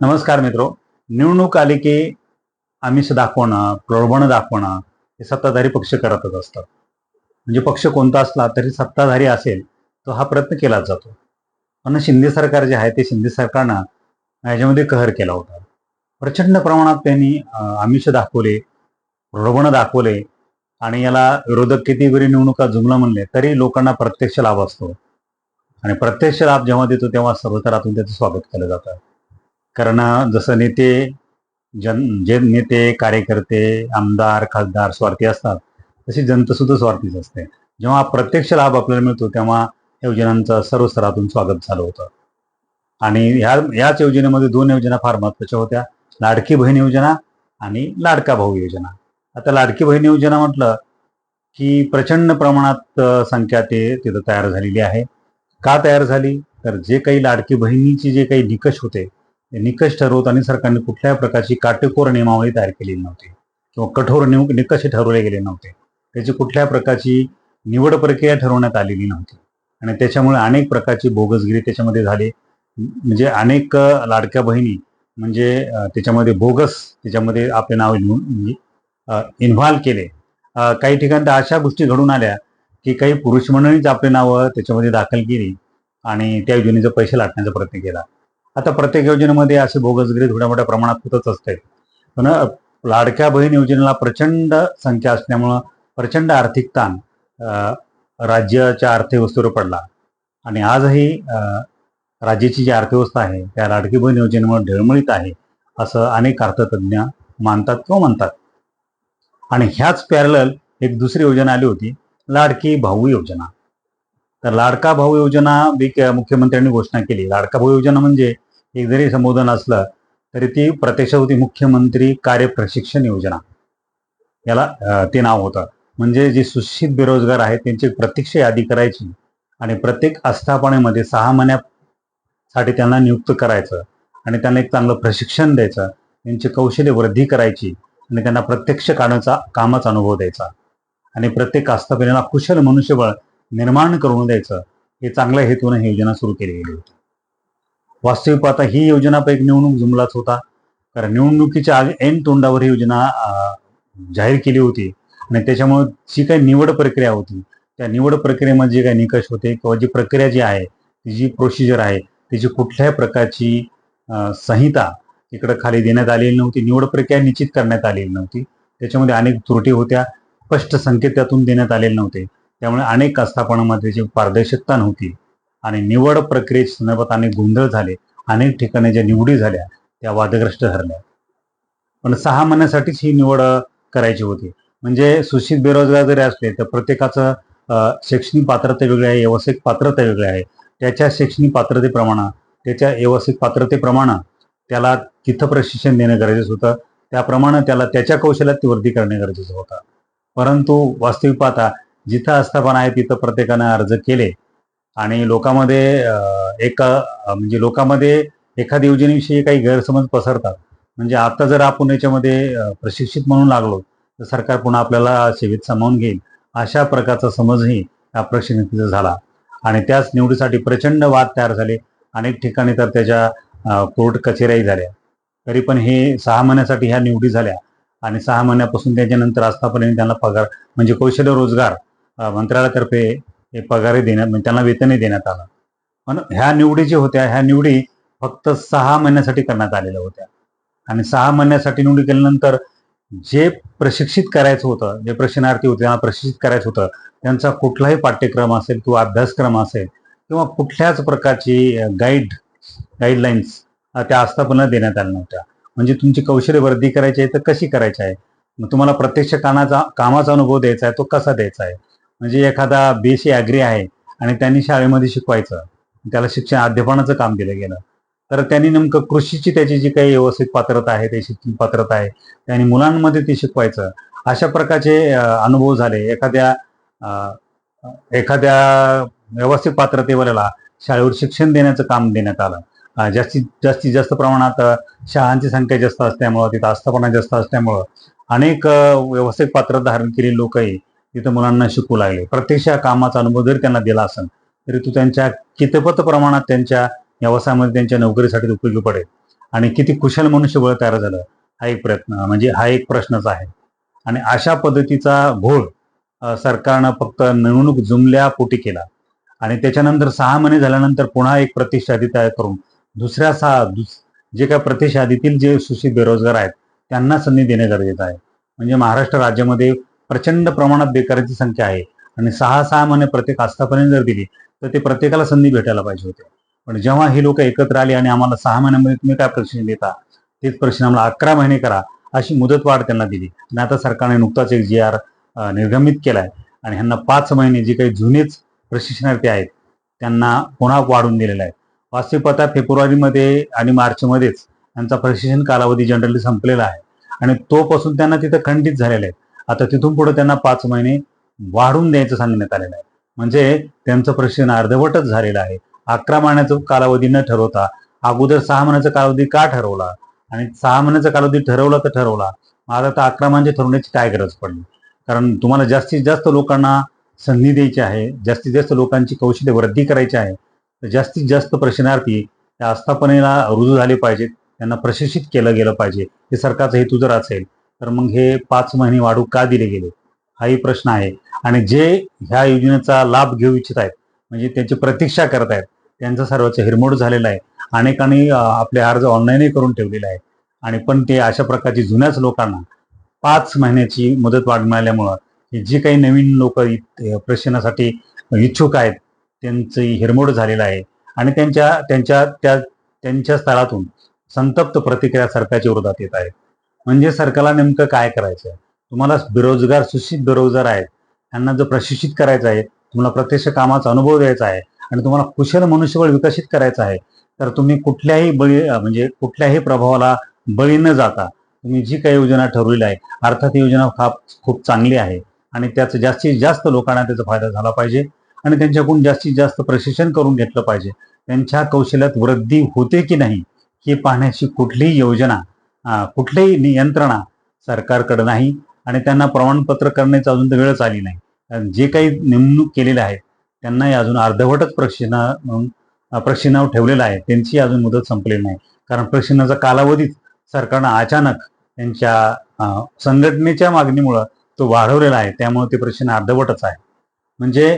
नमस्कार मित्रो. निवडणूक आली की आमिष दाखवणं प्रलोभन दाखवणं हे सत्ताधारी पक्ष करतच असतात. म्हणजे पक्ष कोणता असला तरी सत्ताधारी असेल तो हा प्रयत्न केलाच जातो. पण शिंदे सरकार जे आहे ते शिंदे सरकारनं याच्यामध्ये कहर केला होता. प्रचंड प्रमाणात त्यांनी आमिष दाखवले प्रलोभनं दाखवले आणि याला विरोधक किती जरी निवडणुका जुमलं म्हणले तरी लोकांना प्रत्यक्ष लाभ असतो. आणि प्रत्यक्ष लाभ जेव्हा देतो तेव्हा सर्वतरातून त्याचं स्वागत केलं जातं. कारण जसं नेते जन जे नेते कार्यकर्ते आमदार खासदार स्वार्थी असतात तशी जनता सुद्धा स्वार्थीच असते. जेव्हा प्रत्यक्ष लाभ आपल्याला मिळतो तेव्हा योजनांचा योजनांचं सर्व स्तरातून स्वागत झालं होतं. आणि ह्या याच योजनेमध्ये दोन योजना फार महत्त्वाच्या होत्या. लाडकी बहीण योजना आणि लाडका भाऊ योजना. आता लाडकी बहीण योजना म्हटलं की प्रचंड प्रमाणात संख्या ते तिथं तयार झालेली आहे. का तयार झाली? तर जे काही लाडकी बहिणीचे जे काही निकष होते निकष ठरवत आणि सरकारने कुठल्याही प्रकारची काटेकोर नियमावली तयार केलेली नव्हती. किंवा कठोर नियम निकष ठरवले गेले नव्हते. त्याची कुठल्या प्रकारची निवड प्रक्रिया ठरवण्यात आलेली नव्हती. आणि त्याच्यामुळे अनेक प्रकारची बोगसगिरी त्याच्यामध्ये झाली. म्हणजे अनेक लाडक्या बहिणी म्हणजे त्याच्यामध्ये बोगस त्याच्यामध्ये आपले नाव इन्व्हॉल्व म्हणजे, केले. काही ठिकाणी तर अशा गोष्टी घडून आल्या की काही पुरुष मंडळींच आपले नावं त्याच्यामध्ये दाखल केली आणि त्या योजनेचे पैसे लाटण्याचा प्रयत्न केला. आता प्रत्येक योजनेमध्ये असे भोगसगिरी थोड्या मोठ्या प्रमाणात होतच असते. पण लाडक्या बहीण योजनेला प्रचंड संख्या असल्यामुळं प्रचंड आर्थिक ताण अं, राज्याच्या अर्थव्यवस्थेवर पडला. आणि आजही अं, राज्याची जी अर्थव्यवस्था आहे त्या लाडकी बहीण योजनेमुळे ढळमळीत आहे असं अनेक अर्थतज्ञ मानतात किंवा म्हणतात. आणि ह्याच पॅरल एक दुसरी योजना आली होती लाडकी भाऊ योजना. तर लाडका भाऊ योजना बी- मुख्यमंत्र्यांनी घोषणा केली. लाडका भाऊ योजना म्हणजे एक जरी संबोधन असलं तरी ती प्रत्यक्ष होती मुख्यमंत्री कार्य प्रशिक्षण योजना. याला ते नाव होतं. म्हणजे जे सुशिक्षित बेरोजगार आहेत त्यांची प्रत्यक्ष यादी करायची आणि प्रत्येक आस्थापनेमध्ये सहा महिन्यासाठी त्यांना नियुक्त करायचं आणि त्यांना एक चांगलं प्रशिक्षण द्यायचं त्यांची कौशल्य वृद्धी करायची आणि त्यांना प्रत्यक्ष काढण्याचा कामाचा अनुभव द्यायचा. आणि प्रत्येक आस्थापनेला कुशल मनुष्यबळ निर्माण करून द्यायचं हे चांगल्या हेतूने ही योजना सुरू केली गेली होती. वास्तविक पाहता ही योजना एक निवडणूक जुमलाच होता. कारण निवडणुकीच्या आधी ऐन तोंडावर ही योजना जाहीर केली होती. आणि त्याच्यामुळे जी काही निवड प्रक्रिया होती त्या निवड प्रक्रियेमध्ये जे काही निकष होते किंवा जी प्रक्रिया जी आहे ती जी प्रोसिजर आहे त्याची कुठल्याही प्रकारची संहिता इकडे खाली देण्यात आलेली नव्हती निवड प्रक्रिया निश्चित करण्यात आलेली नव्हती. त्याच्यामध्ये अनेक त्रुटी होत्या. स्पष्ट संकेत त्यातून देण्यात आलेले नव्हते. त्यामुळे अनेक आस्थापनामध्ये जी पारदर्शकता नव्हती आणि निवड प्रक्रियेच्या संदर्भात अनेक गोंधळ झाले अनेक ठिकाणी ज्या निवडी झाल्या त्या वादग्रस्त ठरल्या. पण सहा महिन्यासाठीच ही निवड करायची होती. म्हणजे सुशिक्षित बेरोजगार जरी असले तर प्रत्येकाचं शैक्षणिक पात्रता वेगळी आहे व्यावसायिक पात्रता वेगळी आहे. त्याच्या शैक्षणिक पात्रतेप्रमाणे त्याच्या व्यावसायिक पात्रतेप्रमाणे त्याला तिथं प्रशिक्षण देणं गरजेचं होतं. त्याप्रमाणे त्याला त्याच्या कौशल्यात वृद्धी करणे गरजेचं होतं. परंतु वास्तविक पाहता जिथं आस्थापना आहे तिथं प्रत्येकानं अर्ज केले. आणि लोकांमध्ये एक म्हणजे लोकांमध्ये एखाद्या योजनेविषयी काही गैरसमज पसरतात. म्हणजे आता जर आपण याच्यामध्ये प्रशिक्षित म्हणून लागलो तर सरकार पुन्हा आपल्याला सेवेत सामावून घेईल. अशा प्रकारचा समजही या प्रशिक्षणाचा झाला. आणि त्याच निवडीसाठी प्रचंड वाद तयार झाले. अनेक ठिकाणी तर त्याच्या कोर्ट कचेऱ्याही झाल्या. तरी पण हे सहा महिन्यासाठी ह्या निवडी झाल्या. आणि सहा महिन्यापासून त्याच्यानंतर आस्थापनेने त्यांना पगार म्हणजे कौशल्य रोजगार मंत्रालयातर्फे हे पगारही देण्यात म्हणजे त्यांना वेतनही देण्यात आलं. पण ह्या निवडी ज्या होत्या ह्या निवडी फक्त सहा महिन्यासाठी करण्यात आलेल्या होत्या. आणि सहा महिन्यासाठी निवडी केल्यानंतर जे प्रशिक्षित करायचं होतं जे प्रशिक्षणार्थी होते त्यांना प्रशिक्षित करायचं होतं त्यांचा कुठलाही पाठ्यक्रम असेल किंवा अभ्यासक्रम असेल किंवा कुठल्याच प्रकारची गाईड गाईडलाईन्स त्या आस्थापना देण्यात आल्या नव्हत्या. म्हणजे तुमची कौशल्य वृद्धी करायची आहे तर कशी करायची आहे? मग तुम्हाला प्रत्यक्ष कामाचा कामाचा अनुभव द्यायचा आहे तो कसा द्यायचा आहे? म्हणजे एखादा बेसी ॲग्री आहे आणि त्यांनी शाळेमध्ये शिकवायचं. त्याला शिक्षण अध्यापनाचं काम दिलं गेलं. तर त्यांनी नेमकं कृषीची त्याची जी काही व्यवस्थित पात्रता आहे ते शिक्षण पात्रता आहे त्यांनी मुलांमध्ये ते शिकवायचं. अशा प्रकारचे अनुभव झाले. एखाद्या एखाद्या व्यवस्थित पात्रतेवरला शाळेवर शिक्षण देण्याचं काम देण्यात आलं. जास्तीत जास्तीत जास्त प्रमाणात शाळांची संख्या जास्त असल्यामुळं तिथं आस्थापना जास्त असल्यामुळं अनेक व्यवस्थित पात्र धारण केलेली लोकही. तिथं मुलांना शिकू लागले. प्रत्यक्ष कामाचा अनुभव जरी त्यांना दिला असेल तरी तो त्यांच्या कितपत प्रमाणात त्यांच्या व्यवसायामध्ये त्यांच्या नोकरीसाठी उपयोगी पडेल. आणि किती कुशल मनुष्यबळ तयार झालं हा एक प्रयत्न म्हणजे हा एक प्रश्नच आहे. आणि अशा पद्धतीचा घोळ सरकारनं फक्त निवडणूक जुमल्या पोटी केला. आणि त्याच्यानंतर सहा महिने झाल्यानंतर पुन्हा एक प्रतिष्ठादी तयार करून दुसऱ्या सहा दुस जे काय प्रतिष्ठादीतील जे सुशिक्षित बेरोजगार आहेत त्यांना संधी देणे गरजेचं आहे. म्हणजे महाराष्ट्र राज्यामध्ये प्रचंड प्रमाणात बेकारांची संख्या आहे. आणि सहा सहा महिने प्रत्येक आस्थापर्यंत जर दिली तर ते प्रत्येकाला संधी भेटायला पाहिजे होते. पण जेव्हा ही लोक एकत्र आली आणि आम्हाला सहा महिन्यामध्ये तुम्ही काय प्रशिक्षण देता तेच प्रश्न आम्हाला अकरा महिने करा अशी मुदतवाढ त्यांना दिली. आणि आता सरकारने नुकताच एक जी आर निर्गमित केलाय. आणि ह्यांना पाच महिने जे काही जुनेच प्रशिक्षणार्थी आहेत त्यांना पुन्हा वाढून दिलेला आहे. वास्तविक फेब्रुवारीमध्ये आणि मार्चमध्येच त्यांचा प्रशिक्षण कालावधी जनरली संपलेला आहे. आणि तोपासून त्यांना तिथं खंडित झालेला आहे. आता तिथून पुढे त्यांना पाच महिने वाढून द्यायचं सांगण्यात आलेलं आहे. म्हणजे त्यांचं प्रशिक्षण अर्धवटच झालेलं आहे. अकरा महिन्याचा कालावधी न ठरवता अगोदर सहा महिन्याचा कालावधी का ठरवला? आणि सहा महिन्याचा कालावधी ठरवला तर ठरवला. आता तर अकरा महिन्याची ठरवण्याची काय गरज पडली? कारण तुम्हाला जास्तीत जास्त लोकांना संधी द्यायची आहे जास्तीत जास्त लोकांची कौशल्य वृद्धी करायची आहे तर जास्तीत जास्त प्रशिक्षणार्थी त्या आस्थापनेला रुजू झाले पाहिजेत त्यांना प्रशिक्षित केलं गेलं पाहिजे. हे सरकारचा हेतू जर असेल तर मग हे पाच महिने वाढू का दिले गेले? हाही प्रश्न आहे. आणि जे ह्या योजनेचा लाभ घेऊ इच्छित आहेत म्हणजे त्यांची प्रतीक्षा करत आहेत त्यांचा सर्वांचा हिरमोड झालेला आहे. अनेकांनी आपले अर्ज ऑनलाईनही करून ठेवलेले आहे आणि पण ते अशा प्रकारची जुन्याच लोकांना पाच महिन्याची मुदत वाढ मिळाल्यामुळं जी जे काही नवीन लोक प्रशिक्षणासाठी इच्छुक आहेत त्यांचं हिरमोड झालेलं आहे. आणि त्यांच्या त्यांच्या त्या त्यांच्या स्थळातून संतप्त प्रतिक्रिया सरकारच्या विरोधात येत आहेत म्हणजे सरकारला नेमकं काय करायचं आहे तुम्हाला बेरोजगार सुशिक्षित बेरोजगार आहेत त्यांना जर प्रशिक्षित करायचं आहे तुम्हाला प्रत्यक्ष कामाचा अनुभव द्यायचा आहे आणि तुम्हाला कुशल मनुष्यबळ विकसित करायचं आहे तर तुम्ही कुठल्याही बळी म्हणजे कुठल्याही प्रभावाला बळी न जाता तुम्ही जी काही योजना ठरवलेली आहे अर्थात ही योजना फार खूप चांगली आहे आणि त्याचा जास्तीत जास्त लोकांना त्याचा फायदा झाला पाहिजे आणि त्यांच्याकडून जास्तीत जास्त प्रशिक्षण करून घेतलं पाहिजे. त्यांच्या कौशल्यात वृद्धी होते की नाही हे पाहण्याची कुठलीही योजना कुठलीही नियंत्रणा यंत्रणा सरकारकडे नाही आणि त्यांना प्रमाणपत्र करण्याची अजून तर वेळच आली नाही. कारण जे काही नेमणूक केलेले आहेत त्यांनाही अजून अर्धवटच प्रशिक्षणा म्हणून प्रशिक्षणावर ठेवलेलं आहे. त्यांची अजून मुदत संपलेली नाही. कारण प्रशिक्षणाचा कालावधीच सरकारनं अचानक त्यांच्या संघटनेच्या मागणीमुळं तो वाढवलेला आहे. त्यामुळे ते प्रशिक्षण अर्धवटच आहे. म्हणजे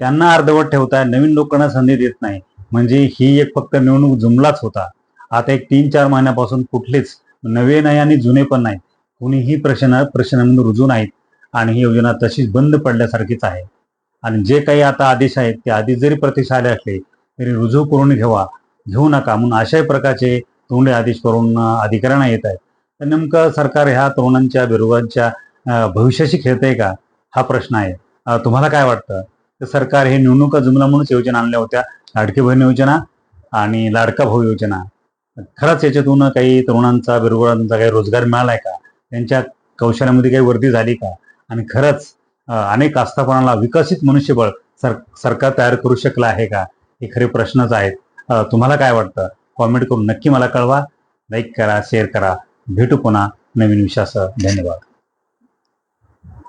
त्यांना अर्धवट ठेवताय नवीन लोकांना संधी देत नाही. म्हणजे ही एक फक्त निवडणूक जुमलाच होता. आता एक तीन चार महिन्यापासून कुठलेच नवे नाही आणि जुने पण नाही कुणीही प्रश्न प्रश्नांमध्ये रुजू नाहीत आणि ही योजना तशीच बंद पडल्यासारखीच आहे. आणि जे काही आता आदेश आहेत ते आधी जरी प्रतीक्षा आले असले तरी रुजू करून घेवा घेऊ नका. म्हणून अशाही प्रकारचे तोंडे आदेश करून अधिकाऱ्यांना येत आहेत. तर नेमकं सरकार ह्या तरुणांच्या बेरोजगारांच्या भविष्याशी खेळतंय का? हा प्रश्न आहे. तुम्हाला काय वाटतं? तर सरकार हे निवडणुका जुमला म्हणूनच योजना आणल्या होत्या. लाडकी बहीण योजना आणि लाडका भाऊ योजना. खरंच याच्यातून काही तरुणांचा बेरोजगारांचा काही रोजगार मिळालाय का? त्यांच्या कौशल्यामध्ये काही वृद्धी झाली का? आणि खरंच अनेक आस्थापनाला विकसित मनुष्यबळ सर सरकार तयार करू शकलं आहे का? हे खरे प्रश्नच आहेत. तुम्हाला काय वाटतं? कॉमेंट करून नक्की मला कळवा. लाईक करा शेअर करा. भेटू पुन्हा नवीन विषयासह. धन्यवाद.